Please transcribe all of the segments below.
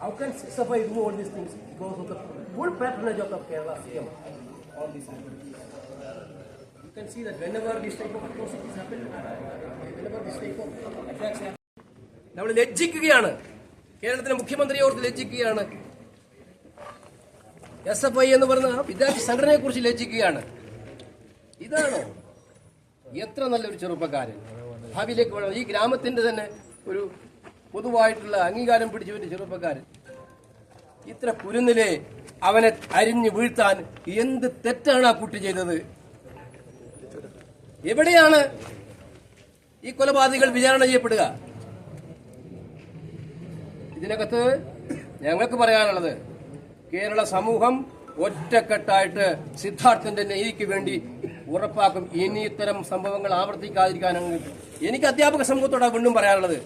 How can SFI do all these things? Because of the full patronage of the Kerala CM on these activities. You can see that whenever this type of atrocities happen, whenever this type of attacks happen, നമ്മൾ ലജ്ജിക്കുകയാണ് കേരളത്തിലെ മുഖ്യമന്ത്രിയെ ഓർത്ത് ലജ്ജിക്കുകയാണ് S F I എന്ന് പറയുന്ന വിദ്യാർത്ഥി സംഘടനയെ കുറിച്ച് ലജ്ജിക്കുകയാണ് ഇതാണോ എത്ര നല്ലൊരു ചെറുപ്പക്കാരൻ ഭാവിയിലേക്ക് ഈ ഗ്രാമത്തിന്റെ തന്നെ ഒരു പൊതുവായിട്ടുള്ള അംഗീകാരം പിടിച്ചവന്റെ ചെറുപ്പക്കാരൻ. ഇത്ര കുരുന്നിലെ അവനെ അരിഞ്ഞു വീഴ്ത്താൻ എന്ത് തെറ്റാണ് ആ കുട്ടി ചെയ്തത്? എവിടെയാണ് ഈ കൊലപാതകൾ വിചാരണ ചെയ്യപ്പെടുക? ഇതിനകത്ത് ഞങ്ങൾക്ക് പറയാനുള്ളത് കേരള സമൂഹം ഒറ്റക്കെട്ടായിട്ട് സിദ്ധാർത്ഥന്റെ നീതിക്ക് വേണ്ടി ഉറപ്പാക്കും. ഇനി ഇത്തരം സംഭവങ്ങൾ ആവർത്തിക്കാതിരിക്കാനാണ് എനിക്ക് അധ്യാപക സമൂഹത്തോടാണ് വീണ്ടും പറയാനുള്ളത്.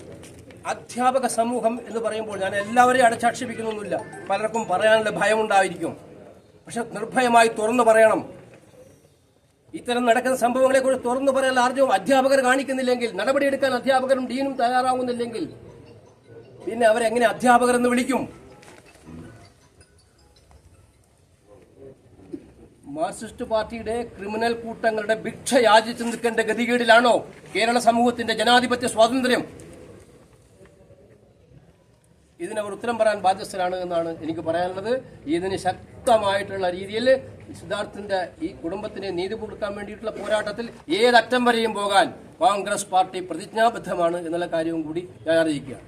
അധ്യാപക സമൂഹം എന്ന് പറയുമ്പോൾ ഞാൻ എല്ലാവരെയും അടച്ചാക്ഷേപിക്കുന്നൊന്നുമില്ല. പലർക്കും പറയാനുള്ള ഭയമുണ്ടായിരിക്കും. പക്ഷെ നിർഭയമായി തുറന്നു പറയണം. ഇത്തരം നടക്കുന്ന സംഭവങ്ങളെ കുറിച്ച് തുറന്നു പറയാൻ ആർജവും അധ്യാപകർ കാണിക്കുന്നില്ലെങ്കിൽ നടപടിയെടുക്കാൻ അധ്യാപകരും ഡീനും തയ്യാറാവുന്നില്ലെങ്കിൽ പിന്നെ അവരെങ്ങനെ അധ്യാപകർ എന്ന് വിളിക്കും? മാർക്സിസ്റ്റ് പാർട്ടിയുടെ ക്രിമിനൽ കൂട്ടങ്ങളുടെ ഭിക്ഷ യാചിച്ചു നിൽക്കേണ്ട ഗതികേടിലാണോ കേരള സമൂഹത്തിന്റെ ജനാധിപത്യ സ്വാതന്ത്ര്യം? ഇതിനവർ ഉത്തരം പറയാൻ ബാധ്യസ്ഥരാണ് എന്നാണ് എനിക്ക് പറയാനുള്ളത്. ഇതിന് ശക്തമായിട്ടുള്ള രീതിയിൽ സിദ്ധാർത്ഥിന്റെ ഈ കുടുംബത്തിന് നീതി കൊടുക്കാൻ വേണ്ടിയിട്ടുള്ള പോരാട്ടത്തിൽ ഏതറ്റം വരെയും പോകാൻ കോൺഗ്രസ് പാർട്ടി പ്രതിജ്ഞാബദ്ധമാണ് എന്നുള്ള കാര്യവും കൂടി ഞാൻ അറിയിക്കുകയാണ്.